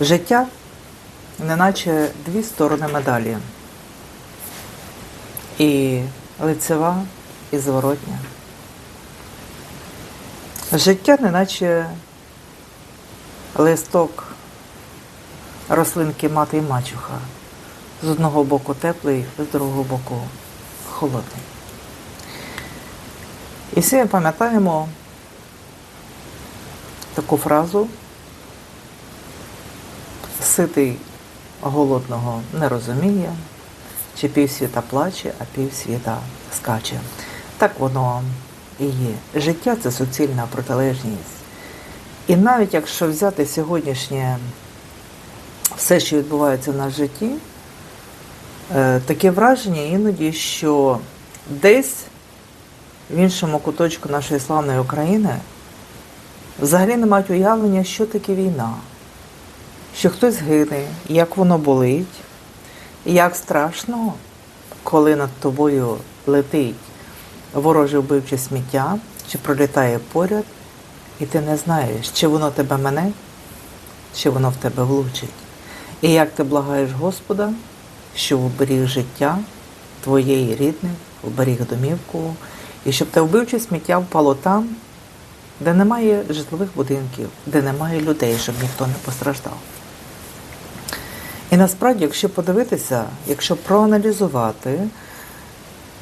Життя неначе дві сторони медалі. І лицева, і зворотня. Життя неначе листок рослинки мати і мачуха. З одного боку теплий, з другого боку холодний. І всі ми пам'ятаємо таку фразу ситий голодного не розуміє, чи півсвіта плаче, а півсвіта скаче. Так воно і є. Життя це суцільна протилежність. І навіть якщо взяти сьогоднішнє все, що відбувається в нас в житті, е, таке враження іноді, що десь в іншому куточку нашої славної України взагалі не мають уявлення, що таке війна, що хтось гине, як воно болить, як страшно, коли над тобою летить вороже вбивче сміття, чи пролітає поряд, і ти не знаєш, чи воно тебе мене, чи воно в тебе влучить. І як ти благаєш Господа, що вберіг життя твоєї рідних, вберіг домівку, і щоб те вбивче сміття впало там, де немає житлових будинків, де немає людей, щоб ніхто не постраждав. І насправді, якщо подивитися, якщо проаналізувати,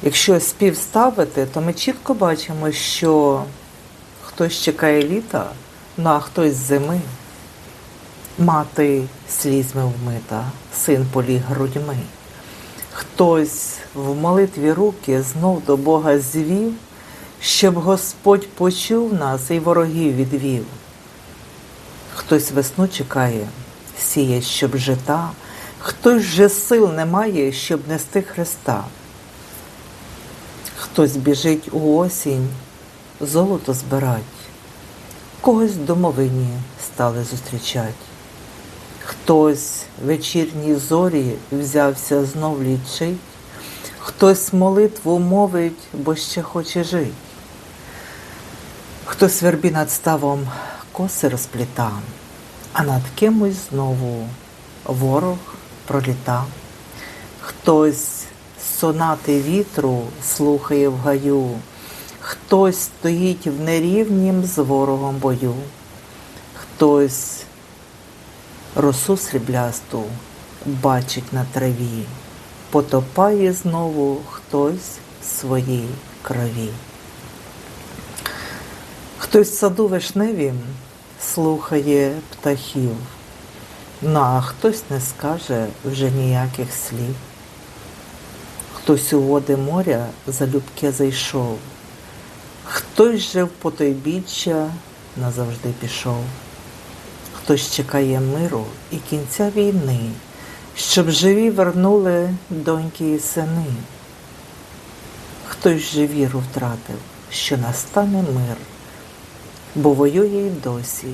якщо співставити, то ми чітко бачимо, що хтось чекає літа, ну а хтось зими. Мати слізьми вмита, син поліг грудьми. Хтось в молитві руки знов до Бога звів, щоб Господь почув нас і ворогів відвів. Хтось весну чекає, сіє, щоб жита, хтось же сил не має, щоб нести Христа. Хтось біжить у осінь, золото збирать, когось домовині стали зустрічать. Хтось вечірні зорі взявся знов лічить, хтось молитву мовить, бо ще хоче жить. Хтось вербі над ставом коси розпліта, а над кимось знову ворог проліта. Хтось сонати вітру слухає в гаю, хтось стоїть в нерівнім з ворогом бою, хтось росу сріблясту бачить на траві, потопає знову хтось в своїй крові. Хтось саду вишневім слухає птахів, ну а хтось не скаже вже ніяких слів. Хтось у води моря залюбки зайшов, хтось же в потойбіччя назавжди пішов. Хтось чекає миру і кінця війни, щоб живі вернули доньки і сини. Хтось же віру втратив, що настане мир, бо воює й досі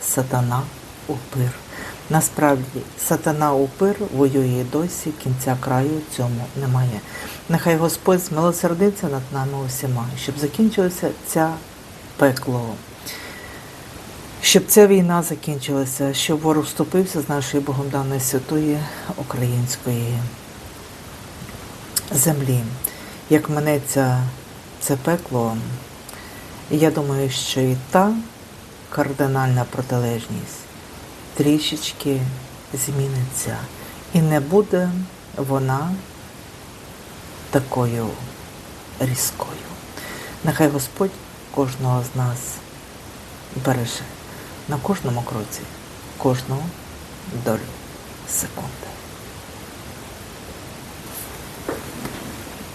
сатана упир. Насправді, сатана упир воює й досі, кінця краю цьому немає. Нехай Господь змилосердиться над нами усіма, щоб закінчилося ця пекло. Щоб ця війна закінчилася, щоб ворог вступився з нашої Богом даної святої української землі. Як минеться це пекло, я думаю, що і та кардинальна протилежність трішечки зміниться. І не буде вона такою різкою. Нехай Господь кожного з нас береже на кожному кроці, кожну долю секунди.